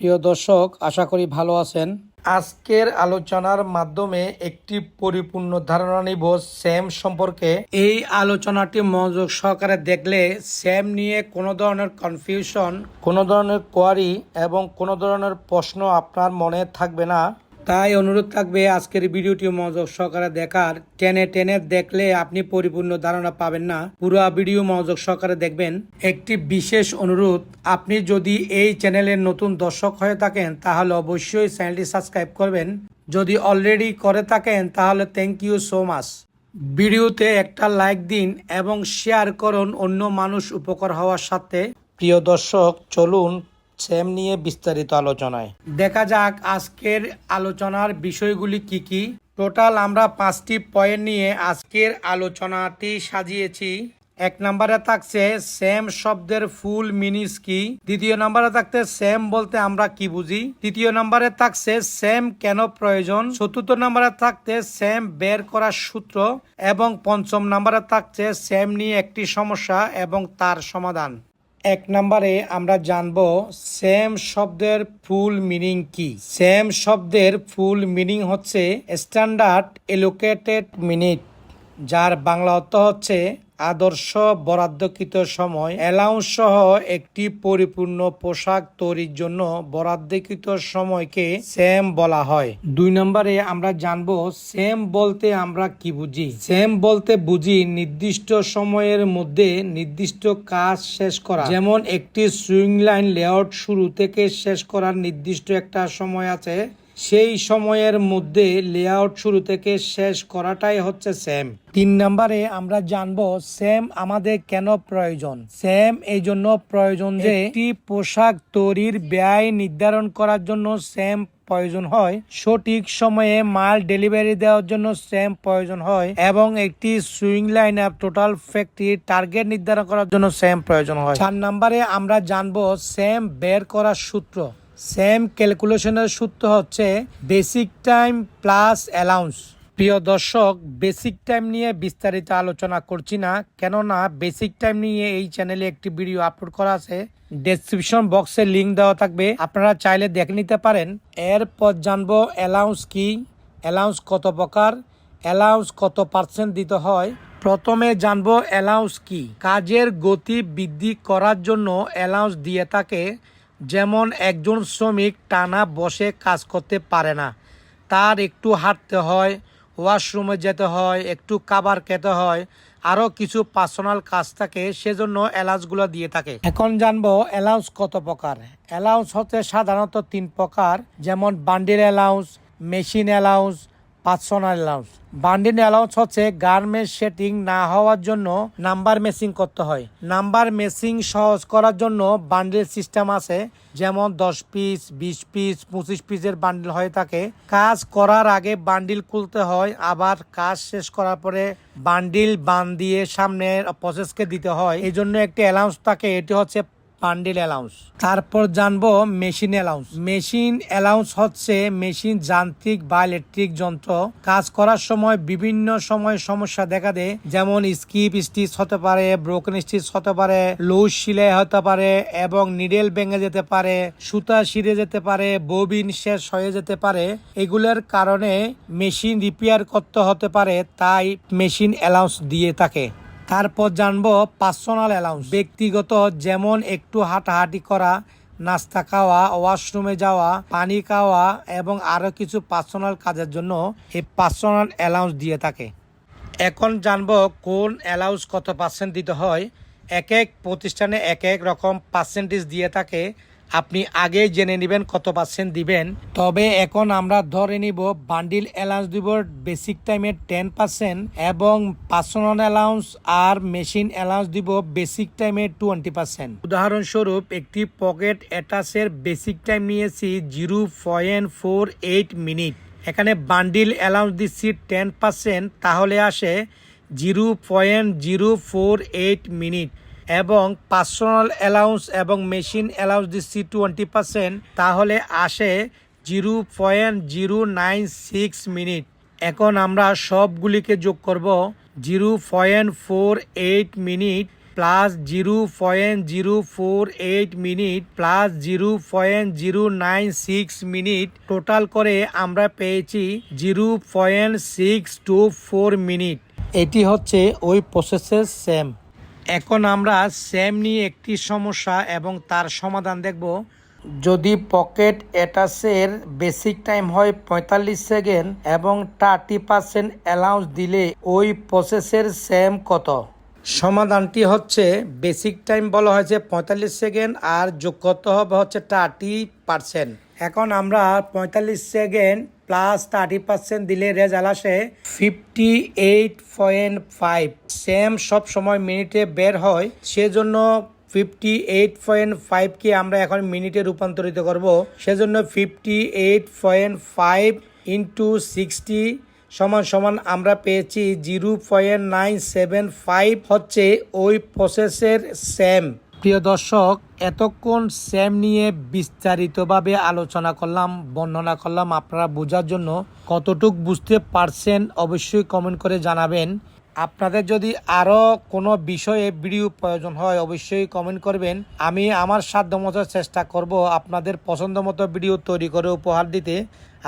প্রিয় দর্শক আশা করি ভালো আছেন। আজকের আলোচনার মাধ্যমে একটি পরিপূর্ণ ধারণা নিব স্যাম সম্পর্কে। এই আলোচনাটি মনোযোগ সহকারে দেখলে স্যাম নিয়ে কোনো ধরনের কনফিউশন কোনো ধরনের কোয়ারি এবং কোনো ধরনের প্রশ্ন আপনার মনে থাকবে না। তাই অনুরোধ থাকবে আজকের ভিডিওটি মনোযোগ সহকারে দেখার। টেনে টেনে দেখলে আপনি পরিপূর্ণ ধারণা পাবেন না। পুরো ভিডিও মনোযোগ সহকারে দেখবেন। একটি বিশেষ অনুরোধ, আপনি যদি এই চ্যানেলের নতুন দর্শক হয়ে থাকেন, তাহলে অবশ্যই চ্যানেলটি সাবস্ক্রাইব করবেন। যদি অলরেডি করে থাকেন, তাহলে থ্যাংক ইউ সো মাচ ভিডিওতে একটা লাইক দিন এবং শেয়ার করুন অন্য মানুষ উপকার হওয়ার সাথে। প্রিয় দর্শক, চলুন স্যাম নিয়ে বিস্তারিত আলোচনায়। দেখা যাক আজকের আলোচনার বিষয়গুলি কি কি। টোটাল আমরা পাঁচটি পয়েন্ট নিয়ে আজকের আলোচনাটি সাজিয়েছি। এক নম্বরে থাকছে সেম শব্দের ফুল মিনিস কি। দ্বিতীয় নম্বরে থাকতে সেম বলতে আমরা কি বুঝি। তৃতীয় নম্বরে থাকছে সেম কেন প্রয়োজন। চতুর্থ নম্বরে থাকতে সেম বের করার সূত্র। এবং পঞ্চম নম্বরে থাকছে সেম নিয়ে একটি সমস্যা এবং তার সমাধান। এক নম্বরে আমরা জানব সেম শব্দের ফুল মিনিং কি। সেম শব্দের ফুল মিনিং হচ্ছে স্ট্যান্ডার্ড এলোকেটেড মিনিট, যার বাংলা অর্থ হচ্ছে আদর্শ বরাদ্দকৃত সময় অ্যালাউন্স সহ একটি পরিপূর্ণ পোশাক তৈরির জন্য বরাদ্দকৃত সময়কে সেম বলা হয়। দুই নম্বরে আমরা জানব সেম বলতে আমরা কি বুঝি? সেম বলতে বুঝি নির্দিষ্ট সময়ের মধ্যে নির্দিষ্ট কাজ শেষ করা। যেমন একটি সুইং লাইন লেআউট শুরু থেকে শেষ করার নির্দিষ্ট একটা সময় আছে। সেই সময়ের মধ্যে লেআউট শুরু থেকে শেষ করাটাই হচ্ছে সেম তিন নম্বরে আমরা জানব সেম আমাদের কেন প্রয়োজন? সেম এই জন্য প্রয়োজন যে একটি পোশাক তৈরির ব্যয় নির্ধারণ করার জন্য সেম প্রয়োজন হয়। সঠিক সময়ে মাল ডেলিভারি দেওয়ার জন্য সেম প্রয়োজন হয় এবং একটি sewing line up total factory target নির্ধারণ করার জন্য সেম প্রয়োজন হয়। চার নম্বরে আমরা জানব সেম বের করার সূত্র। সেম ক্যালকুলেশনের সূত্র হচ্ছে বেসিক টাইম প্লাস অ্যালাউন্স প্রিয় দর্শক বেসিক টাইম নিয়ে বিস্তারিত আলোচনা করছি না, কেননা বেসিক টাইম নিয়ে এই চ্যানেলে একটি ভিডিও আপলোড করা আছে। ডেসক্রিপশন বক্সে লিংক দেওয়া থাকবে। আপনারা চাইলে দেখে নিতে পারেন। এরপর জানব অ্যালাউন্স কি অ্যালাউন্স কত প্রকার অ্যালাউন্স কত পার্সেন্ট দিতে হয়। প্রথমে জানব অ্যালাউন্স কি। কাজের গতি বৃদ্ধি করার জন্য অ্যালাউন্স দিয়ে থাকে। যেমন একজন শ্রমিক টানা বসে কাজ করতে পারে না। তার একটু হাঁটতে হয়, ওয়াশরুমে যেতে হয়, একটু খাবার খেতে হয়, আরও কিছু পার্সোনাল কাজ থাকে, সেজন্য অ্যালাউন্সগুলো দিয়ে থাকে। এখন জানব অ্যালাউন্স কত প্রকার? অ্যালাউন্স হচ্ছে সাধারণত তিন প্রকার, যেমন bundle allowance machine allowance personal allowance bundle allowance হচ্ছে গার্মেন্ট সেটিং না হওয়ার জন্য নাম্বার মেসিং করতে হয়। নাম্বার মেসিং সহজ করার জন্য বান্ডিল সিস্টেম আছে, যেমন দশ পিস বিশ পিস পঁচিশ পিসের বান্ডিল হয়ে থাকে। কাজ করার আগে বান্ডিল খুলতে হয়, আবার কাজ শেষ করার পরে বান্ডিল বান দিয়ে সামনে প্রসেসকে দিতে হয়। এই জন্য একটি অ্যালাউন্স থাকে, এটি হচ্ছে বান্ডিল অ্যালাউন্স তারপর জানব মেশিন অ্যালাউন্স মেশিন অ্যালাউন্স হচ্ছে মেশিন যান্ত্রিক বা ইলেকট্রিক যন্ত্র। কাজ করার সময় বিভিন্ন সময় সমস্যা দেখা দেয়। যেমন স্কিপ স্টিচ হতে পারে ব্রোকেন স্টিচ হতে পারে লুজ সিলাই হতে পারে এবং নিডেল ভেঙে যেতে পারে, সুতা ছিঁড়ে যেতে পারে ববিন শেষ হয়ে যেতে পারে। এগুলোর কারণে মেশিন রিপেয়ার করতে হতে পারে, তাই মেশিন অ্যালাউন্স দিয়ে থাকে। তারপর জানব পার্সোনাল অ্যালাউন্স ব্যক্তিগত যেমন একটু হাঁটাহাঁটি করা, নাস্তা খাওয়া ওয়াশরুমে যাওয়া, পানি খাওয়া এবং আরও কিছু পার্সোনাল কাজের জন্য এই পার্সোনাল অ্যালাউন্স দিয়ে থাকে। এখন জানব কোন অ্যালাউন্স কত পার্সেন্ট দিতে হয়? এক এক প্রতিষ্ঠানে এক এক রকম পার্সেন্টেজ দিয়ে থাকে। আপনি আগেই জেনে নেবেন কত পার্সেন্ট দিবেন। তবে এখন আমরা ধরে নিব বান্ডিল অ্যালাউন্স দিব বেসিক টাইমের টেন পার্সেন্ট এবং পার্সোনাল অ্যালাউন্স আর মেশিন অ্যালাউন্স দিব বেসিক টাইমের টোয়েন্টি পার্সেন্ট উদাহরণস্বরূপ, একটি পকেট অ্যাটাচের বেসিক টাইম নিয়েছি zero point four eight minute এখানে বান্ডিল অ্যালাউন্স দিচ্ছি টেন পার্সেন্ট তাহলে আসে zero point zero four eight minute এবং পার্সোনাল অ্যালাউন্স এবং মেশিন অ্যালাউন্স দিচ্ছি টোয়েন্টি পার্সেন্ট তাহলে আসে zero point zero nine six minute এখন আমরা সবগুলিকে যোগ করব zero point four eight minute plus zero point zero four eight minute plus zero point zero nine six minute total করে আমরা পেয়েছি zero point six two four minute এটি হচ্ছে ওই প্রসেসের সেম এখন আমরা সেম নিয়ে একটি সমস্যা এবং তার সমাধান দেখব। যদি পকেট অ্যাটাচের বেসিক টাইম হয় পঁয়তাল্লিশ সেকেন্ড এবং থার্টি পার্সেন্ট অ্যালাউন্স দিলে ওই প্রসেসের সেম কত? সমাধানটি হচ্ছে বেসিক টাইম বলা হয়েছে পঁয়তাল্লিশ সেকেন্ড আর যোগ হবে হচ্ছে থার্টি পার্সেন্ট। এখন আমরা পঁয়তাল্লিশ সেকেন্ড প্লাস থার্টি পার্সেন্ট দিলে রেজাল্ট আসে fifty eight point five. Same সব সময় মিনিটে বের হয়, সেজন্য ফিফটি এইট পয়েন্ট ফাইভকে আমরা এখন মিনিটে রূপান্তরিত করব। সেজন্য fifty eight point five into sixty সমান সমান আমরা পেয়েছি zero point nine seven five হচ্ছে ওই প্রসেসের সেম প্রিয় দর্শক, এতক্ষণ স্যাম নিয়ে বিস্তারিতভাবে আলোচনা করলাম, বর্ণনা করলাম। আপনারা বোঝার জন্য কতটুক বুঝতে পারছেন অবশ্যই কমেন্ট করে জানাবেন। আপনাদের যদি আরও কোনো বিষয়ে ভিডিও প্রয়োজন হয়, অবশ্যই কমেন্ট করবেন। আমি আমার সাধ্যমতো চেষ্টা করব আপনাদের পছন্দ মতো ভিডিও তৈরি করে উপহার দিতে।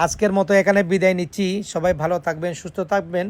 আজকের মতো এখানে বিদায় নিচ্ছি। সবাই ভালো থাকবেন, সুস্থ থাকবেন।